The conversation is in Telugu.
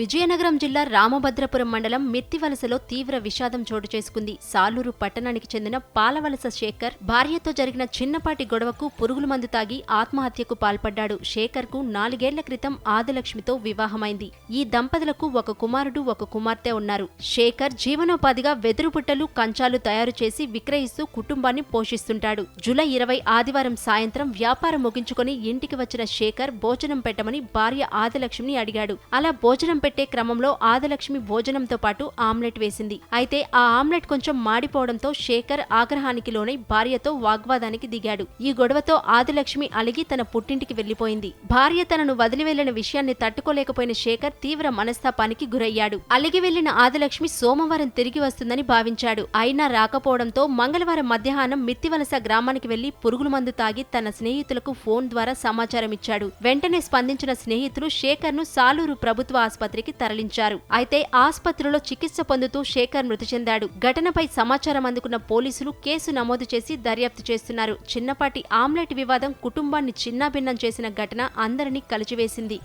విజయనగరం జిల్లా రామభద్రపురం మండలం మిత్తివలసలో తీవ్ర విషాదం చోటు చేసుకుంది. సాలూరు పట్టణానికి చెందిన పాలవలస శేఖర్ భార్యతో జరిగిన చిన్నపాటి గొడవకు పురుగుల మందు తాగి ఆత్మహత్యకు పాల్పడ్డాడు. శేఖర్కు నాలుగేళ్ళ క్రితం ఆదిలక్ష్మితో వివాహమైంది. ఈ దంపతులకు ఒక కుమారుడు ఒక కుమార్తె ఉన్నారు. శేఖర్ జీవనోపాధిగా వెదురు పుట్టలు కంచాలు తయారు చేసి విక్రయిస్తూ కుటుంబాన్ని పోషిస్తుంటాడు. జూలై ఇరవై ఆదివారం సాయంత్రం వ్యాపారం ముగించుకొని ఇంటికి వచ్చిన శేఖర్ భోజనం పెట్టమని భార్య ఆదిలక్ష్మిని అడిగాడు. అలా భోజనం పెట్టే క్రమంలో ఆదిలక్ష్మి భోజనంతో పాటు ఆమ్లెట్ వేసింది. అయితే ఆ ఆమ్లెట్ కొంచెం మాడిపోవడంతో శేఖర్ ఆగ్రహానికి లోనై భార్యతో వాగ్వాదానికి దిగాడు. ఈ గొడవతో ఆదిలక్ష్మి అలిగి తన పుట్టింటికి వెళ్ళిపోయింది భార్య తనను వదిలి వెళ్ళిన విషయాన్ని తట్టుకోలేకపోయిన శేఖర్ తీవ్ర మనస్తాపానికి గురయ్యాడు. అలిగి వెళ్ళిన ఆదిలక్ష్మి సోమవారం తిరిగి వస్తుందని భావించాడు. అయినా రాకపోవడంతో మంగళవారం మధ్యాహ్నం మిత్తివలస గ్రామానికి వెళ్ళి పురుగుల మందు తాగి తన స్నేహితులకు ఫోన్ ద్వారా సమాచారం ఇచ్చాడు వెంటనే స్పందించిన స్నేహితులు శేఖర్ను సాలూరు ప్రభుత్వ ఆసుపత్రికి తరలించారు. అయితే ఆసుపత్రిలో చికిత్స పొందుతూ శేఖర్ మృతి చెందాడు. ఘటనపై సమాచారం అందుకున్న పోలీసులు కేసు నమోదు చేసి దర్యాప్తు చేస్తున్నారు. చిన్నపాటి ఆమ్లెట్ వివాదం కుటుంబాన్ని చిన్నాభిన్నం చేసిన ఘటన అందరినీ కలిచివేసింది.